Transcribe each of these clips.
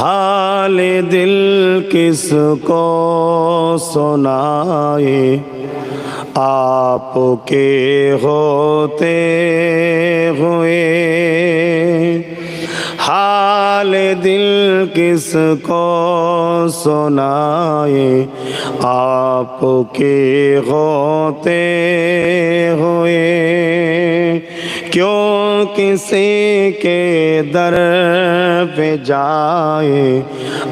हाल दिल किसको सुनाए आपके होते हुए حال دل کس کو سنائے؟ آپ کے ہوتے ہوئے۔ کیوں کسی کے در پہ جائے؟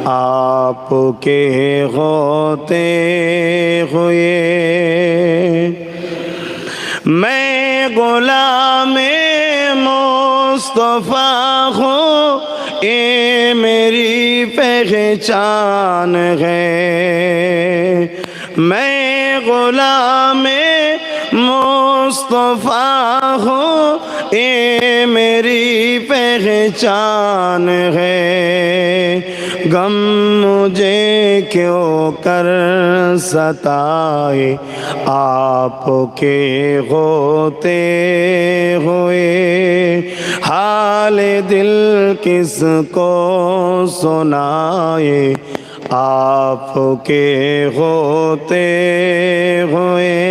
آپ کے ہوتے ہوئے۔ میں غلام میں مصطفیٰ ہو اے میری پہچان ہے میں غلام مصطفیٰ ہوں اے پہچان ہے۔ غم مجھے کیوں کر ستائے؟ آپ کے ہوتے ہوئے۔ حال دل کس کو سنائے؟ آپ کے ہوتے ہوئے۔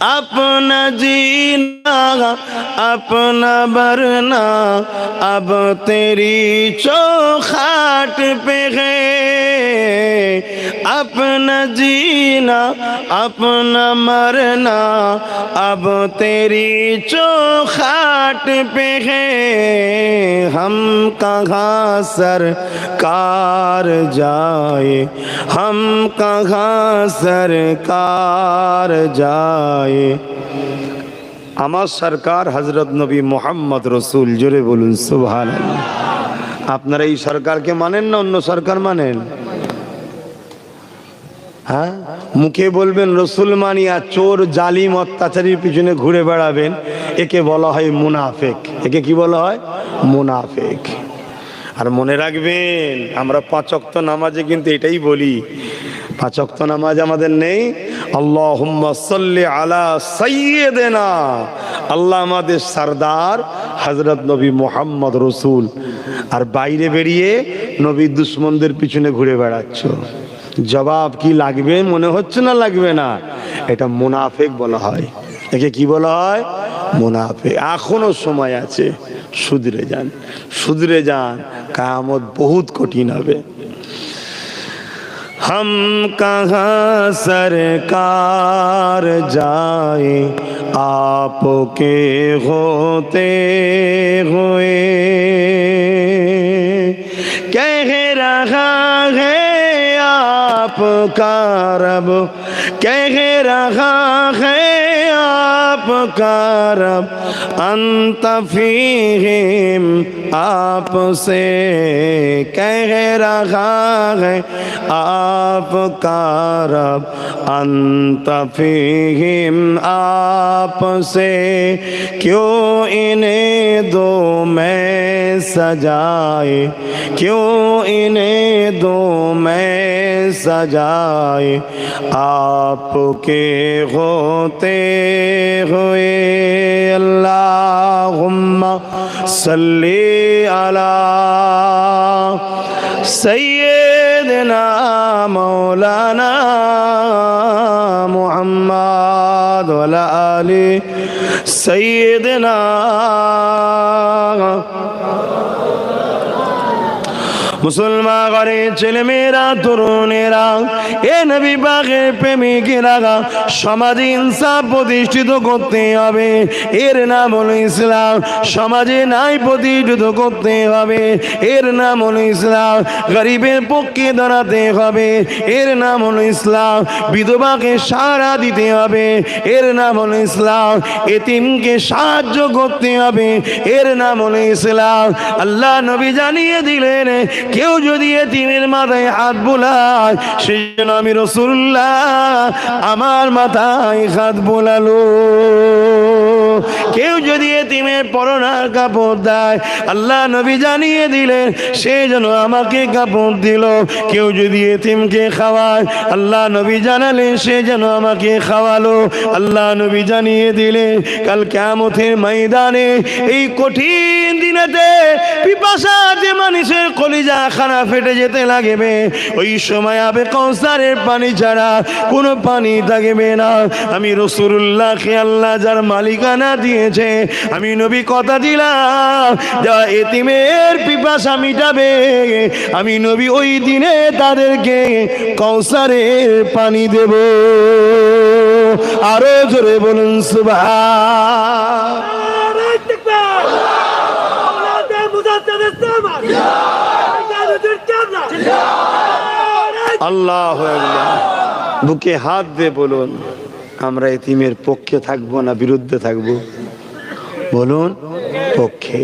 اپنا جین اپنا برنا، اب تیری چوکھاٹ پہ گئے اپنا جینا، اپنا مرنا، اب تیری چوکھاٹ پہ گئے ہم کہاں سر کار جائے؟ ہم کہاں سرکار جائے؟ আমার সরকার হজরত নবী মোহাম্মদ রসুল, জোরে বলুন সুবহান আপনারা এই সরকারকে মানেন না অন্য সরকার মানেন? হ্যাঁ? মুখে বলবেন, রসুল মানি আর চোর, জালিম, অত্যাচারীর পিছনে ঘুরে বেড়াবেন। একে বলা হয় মুনাফেক। একে কি বলা হয়? মুনাফেক। আর মনে রাখবেন, আমরা পাঁচক্ত নামাজে কিন্তু এটাই বলি। পাঁচক্ত নামাজ আমাদের নেই। আলা আল্লাহ সরদার নবী মোহাম্মদ রসুল। আর বাইরে বেরিয়ে নবী পিছনে ঘুরে বেড়াচ্ছ। জবাব কি লাগবে, মনে হচ্ছে না লাগবে না? এটা মুনাফেক বলা হয়। একে কি বলা হয়? মুনাফেক। এখনও সময় আছে। সুধরে যান। সুধরে যান। কায়ামত বহুত কঠিন হবে। ہم کہاں سرکار جائیں؟ آپ کے ہوتے ہوئے۔ کہہ رہا ہے آپ کا رب، کہہ رہا ہے आपका रब अंत फीहिम आपसे कह रहा है आपका रब अंत फीहिम आपसे क्यों इन्हें दो मैं सजाए क्यों इन्हें दो मैं सजाए आपके होते ہوئے اللہم صلی علی سیدنا مولانا محمد ولا علی سیدنا মুসলমান ঘরের ছেলে মেয়েরা তরুণেরা, এ নবী বাগের প্রেমিকেরা সমাজে ইনসাফ প্রতিষ্ঠিত করতে হবে। এর নাম হলো ইসলাম। সমাজে নাই প্রতিষ্ঠিত করতে হবে। এর নাম হলো ইসলাম। গরিবের পক্ষে দাঁড়াতে হবে। এর নাম হলো ইসলাম। বিধবাকে সারা দিতে হবে। এর নাম হলো ইসলাম। এতিমকে সাহায্য করতে হবে। এর নাম হলো ইসলাম। আল্লাহ নবী জানিয়ে দিলেন কেউ যদি এতিমের মাথায় হাত বোলায় সেই জন্য আমি রসুল্লাহ আমার মাথায় হাত বোলালো। কেউ যদি এতিমের পরনার কাপড় দেয়, আল্লাহ নবী জানিয়ে দিলেন, সে যেন আমাকে কাপড় দিল। কেউ যদি এতিমকে খাওয়ায়, আল্লাহ নবী জানালেন, সে যেন আমাকে খাওয়ালো। আল্লাহ নবী জানিয়ে দিলেন, কাল কেমথের ময়দানে এই কঠিন দিনেতে পিপাসা যে মানুষের কলিজা খানা ফেটে যেতে লাগবে। ওই সময় আবে কৌসারের পানি ছাড়া কোনো পানি থাকবে না। আমি রসুল্লাহকে আল্লাহ যার মালিকানা দিয়েছে, আমি নবী কথা দিলাম, যা এতিমের পিপাসা মিটাবে। আমি নবী ওই দিনে তাদেরকে কৌসারের পানি দেব। আরও জোরে বলুন সুভা আল্লাহ বুকে হাত দিয়ে বলুন, আমরা এতিমের পক্ষে থাকব না বিরুদ্ধে থাকব? বলুন, পক্ষে।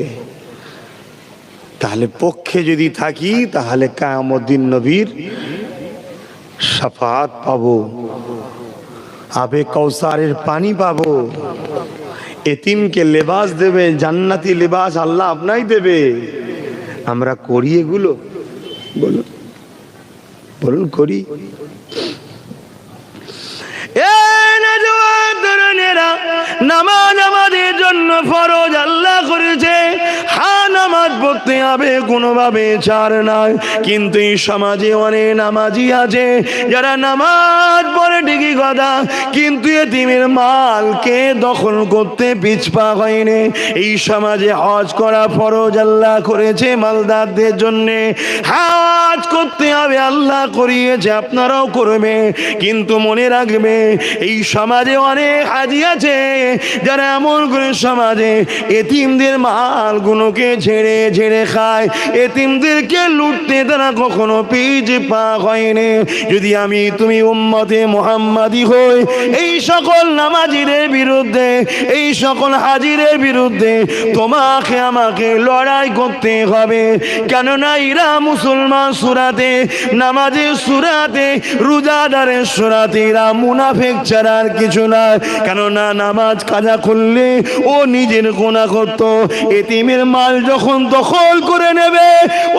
তাহলে পক্ষে যদি থাকি, তাহলে কায়ামুদ্দিন নবীর সাফাত পাবো। আবে কৌসারের পানি পাবো। এতিমকে লেবাস দেবে, জান্নাতি লেবাস আল্লাহ আপনাই দেবে। আমরা করি এগুলো? বলুন। বলুন করি। নামাজ আমাদের জন্য ফরজ আল্লাহ করেছে। পড়তে হবে, কোনোভাবে ছাড় নয় কিন্তু এই সমাজে অনেক নামাজি আছে, যারা নামাজ পড়ে ঠিকই কথা, কিন্তু এতিমের মালকে দখল করতে পিছপা হয়নি। এই সমাজে হজ করা ফরজ আল্লাহ করেছে মালদারদের জন্যে। হজ করতে হবে আল্লাহ করিয়েছে, আপনারাও করবে, কিন্তু মনে রাখবে, এই সমাজে অনেক হাজি আছে, যারা এমন করে সমাজে এতিমদের মালগুলোকে ছেড়ে ছেড়ে খায়। এতিমদেরকে লুটতে তারা কখনো পিছ পা হয়নি। যদি আমি তুমি উম্মতে মোহাম্মাদি হই, এই সকল নামাজিদের বিরুদ্ধে, এই সকল হাজিরের বিরুদ্ধে তোমাকে আমাকে লড়াই করতে হবে। কেননা এরা মুসলমান সুরাতে, নামাজের সুরাতে, রোজাদারের সুরাতে এরা মুনাফেক ছাড়া আর কিছু না কেননা নামাজ কাজা করলে ও নিজের গোনা করত। এতিমের মাল যখন দখল করে নেবে।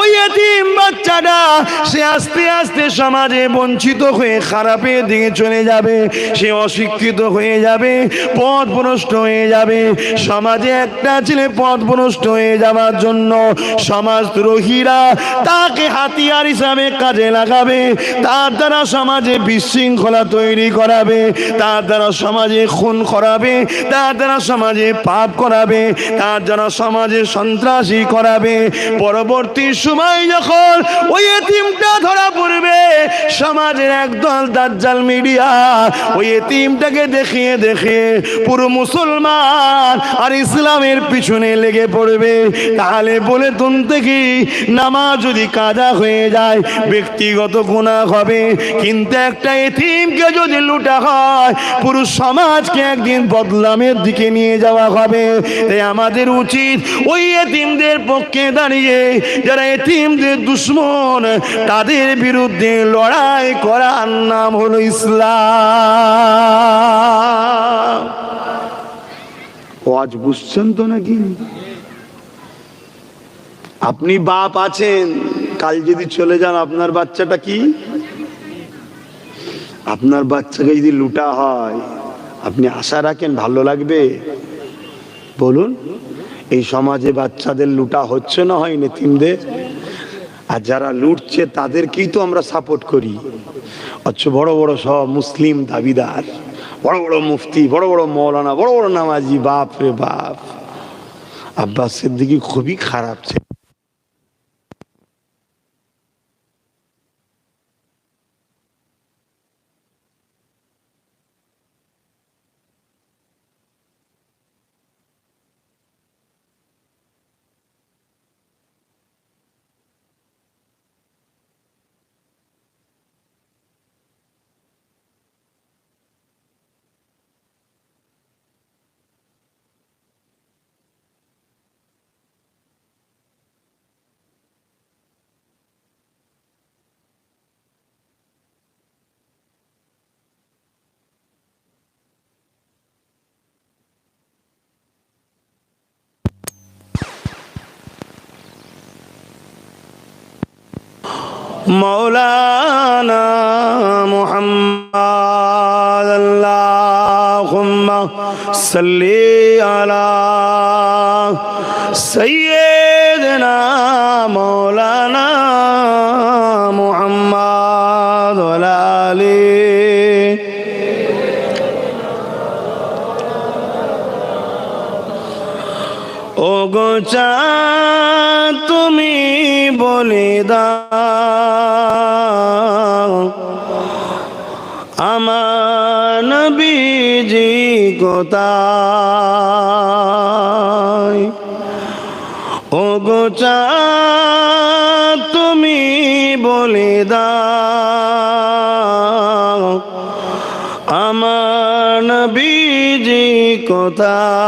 ওই এতিম বাচ্চাটা, সে আস্তে আস্তে সমাজে বঞ্চিত হয়ে খারাপের দিকে চলে যাবে। সে অশিক্ষিত হয়ে যাবে পথ ভ্রষ্ট হয়ে যাবে। সমাজে একটা ছেলে পথ ভ্রষ্ট হয়ে যাওয়ার জন্য সমাজ দ্রোহীরা তাকে হাতিয়ার হিসাবে কাজে লাগাবে। তার দ্বারা সমাজে বিশৃঙ্খলা তৈরি করাবে। তার দ্বারা সমাজে খুন করাবে। তার দ্বারা সমাজে পাপ করাবে। তার দ্বারা সমাজে সন্ত্রাসী করাবে পরবর্তী সময় যখন ওই এতিমটা ধরা পড়বে, সমাজের একদল দাজ্জাল মিডিয়া ওই এতিমটাকে দেখিয়ে দেখে পুরো মুসলমান আর ইসলামের পিছনে লেগে পড়বে। তাহলে বলে তুন থেকে নামাজ যদি কাজা হয়ে যায়, ব্যক্তিগত গুণা হবে। কিন্তু একটা এতিমকে যদি লুটা হয়, পুরো সমাজকে একদিন বদলামের দিকে নিয়ে যাওয়া হবে। তাই আমাদের উচিত ওই এতিমদের পক্ষে দাঁড়িয়ে যারা এতিমদের দুশ্মন, তাদের বিরুদ্ধে লড়াই করার নাম হলো ইসলাম। বুঝছেন তো নাকি? আপনি বাপ আছেন, কাল যদি চলে যান, আপনার বাচ্চাটা কি? আপনার বাচ্চাকে যদি লুটা হয়, আপনি আশা রাখেন ভালো লাগবে? বলুন। এই সমাজে বাচ্চাদের লুটা হচ্ছে না হয় নেতিমদের? আর যারা লুটছে, তাদেরকেই তো আমরা সাপোর্ট করি। অথচ বড় বড় সব মুসলিম দাবিদার, বড় বড় মুফতি, বড় বড় মৌলানা, বড় বড় নামাজি বাপ রে বাপ। আব্বাস সিদ্দিকি খুবই খারাপ ছিল। مولانا محمد اللهم صل على سيدنا مولانا محمد وعلى آله ওগো চা ও গো চা তুমি বলে দাও আমার নবীজি কোথায়?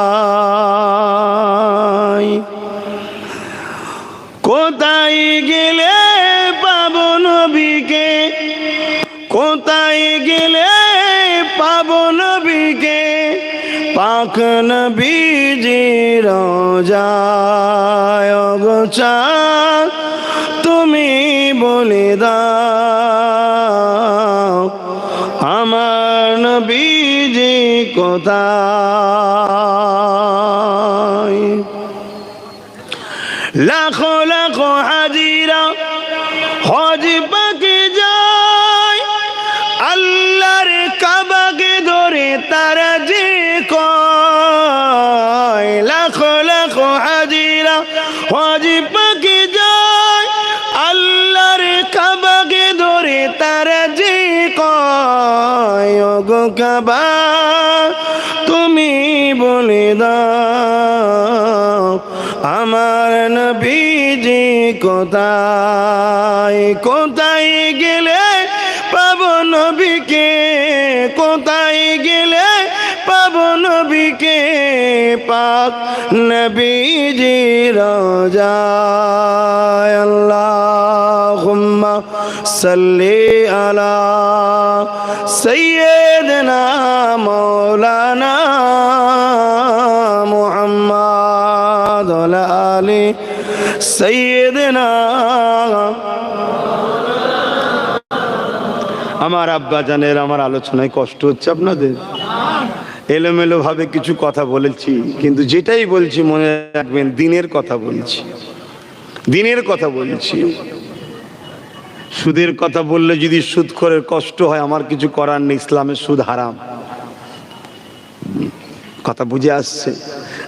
পাক নবীজি রোজায় তুমি বলে দাও আমার নবীজি কোথায়? লাখো লাখো হাজিরা হাজিরা হজ পাকে যায়? আল্লাহর কাবাকে ধরে তারা যে কয় গো কাবা, তুমি বলে দাও, আমার নবীজি কোথায় কোথায় পাক নবীজি রোজায় আল্লাহুম্মা সাল্লি আলা সাইয়্যিদিনা মাওলানা মুহাম্মদ ওয়া আলি সাইয়্যিদিনা আমার আব্বা জানের আমার আলোচনায় কষ্ট হচ্ছে আপনাদের? এলোমেলো ভাবে কিছু কথা বলেছি, কিন্তু যেটাই বলছি মনে রাখবেন, দিনের কথা বলছি। দিনের কথা বলছি। সুদের কথা বললে যদি সুদ করে কষ্ট হয়, আমার কিছু করার নেই, ইসলামের সুদ হারাম। কথা বুঝে আসছে?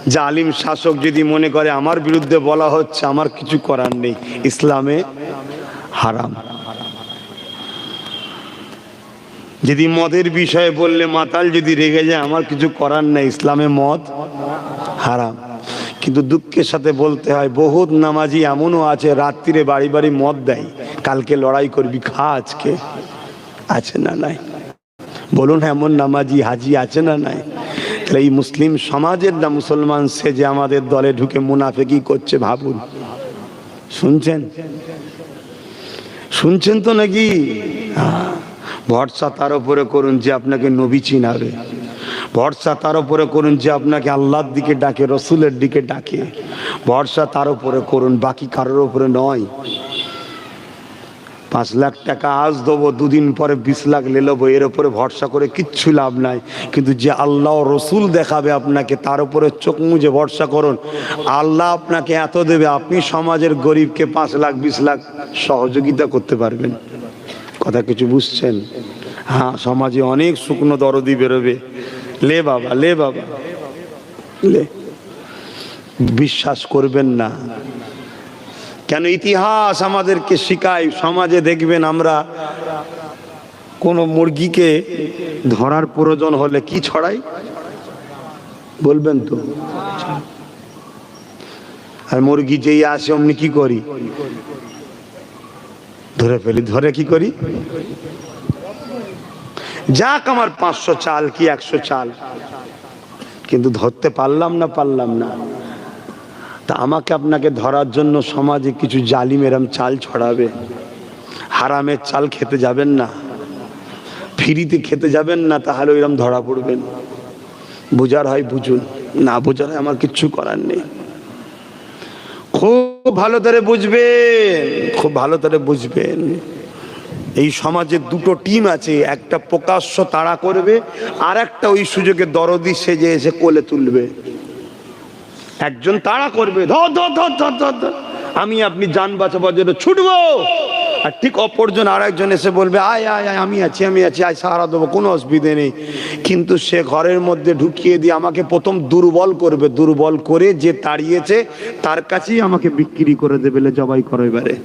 জালিম শাসক যদি মনে করে, আমার বিরুদ্ধে বলা হচ্ছে, আমার কিছু করার নেই, ইসলামে হারাম। যদি মদের বিষয়ে বললে মাতাল যদি রেগে যায়, আমার কিছু করার নেই, ইসলামে মদ হারাম। কিন্তু দুঃখের সাথে বলতে হয়, বহুত নামাজি এমনও আছে, রাত্রিরে বাড়ি বাড়ি মদ দেয়। কালকে লড়াই করবি, খা আজকে। আছে না নাই? বলুন, এমন নামাজি হাজি আছে না নাই? তাহলে এই মুসলিম সমাজের না মুসলমান, সে যে আমাদের দলে ঢুকে মুনাফেকি করছে, ভাবুন। শুনছেন? শুনছেন তো নাকি? হ্যাঁ। ভরসা তার উপরে করুন যে আপনাকে নবী চিনাবে। ভরসা তার উপরে করুন যে আপনাকে আল্লাহর দিকে ডাকে, রসুলের দিকে ডাকে। ভরসা তার উপরে করুন, বাকি কারোর উপরে নয়। পাঁচ লাখ টাকা আজ দেবো, দুদিন পরে বিশ লাখ লেলবো এর উপরে ভরসা করে কিচ্ছু লাভ নাই। কিন্তু যে আল্লাহ রসুল দেখাবে আপনাকে, তার উপরে চোখ মুজে ভরসা করুন। আল্লাহ আপনাকে এত দেবে, আপনি সমাজের গরিবকে পাঁচ লাখ, বিশ লাখ সহযোগিতা করতে পারবেন। কথা কিছু বুঝছেন? হ্যাঁ সমাজে অনেক শুকনো দরদি বেরোবে। লে বাবা লে বাবা। লে। বিশ্বাস করবেন না। কেন ইতিহাস আমাদেরকে শিখায়, সমাজে দেখবেন আমরা কোনো মুরগিকে ধরার প্রয়োজন হলে কি ছড়াই? বলবেন তো। আর মুরগি যেই আসে, অমনি কি করি? ধরে ফেলি, ধরে কি করি? যাক আমার পাঁচশো চাল কি একশো চাল। কিন্তু ধরতে পারলাম না পারলাম না। তা আমাকে আপনাকে ধরার জন্য সমাজে কিছু জালিম এরম চাল ছড়াবে। হারামের চাল খেতে যাবেন না। ফ্রিতে খেতে যাবেন না, তাহলে ওইরকম ধরা পড়বেন বুঝার হয় বুঝুন, না বোঝার হয় আমার কিচ্ছু করার নেই। ভালো করে বুঝবেন। খুব ভালো করে বুঝবেন। এই সমাজে দুটো টিম আছে, একটা প্রকাশ্য তাড়া করবে, আর একটা ওই সুযোগে দরদি সেজে এসে কোলে তুলবে। একজন তাড়া করবে ধর ধর ধর ধর ধর। আমি আপনি যান বাঁচাবার জন্য ছুটবো। আর ঠিক অপরজন আর একজন এসে বলবে, আয় আয় আয়, আমি আছি আমি আছি, আয়, সাহারা দেবো, কোনো অসুবিধে নেই। কিন্তু সে ঘরের মধ্যে ঢুকিয়ে দিয়ে আমাকে প্রথম দুর্বল করবে, দুর্বল করে যে তাড়িয়েছে, তার কাছেই আমাকে বিক্রি করে দেবে জবাই করো এবারে।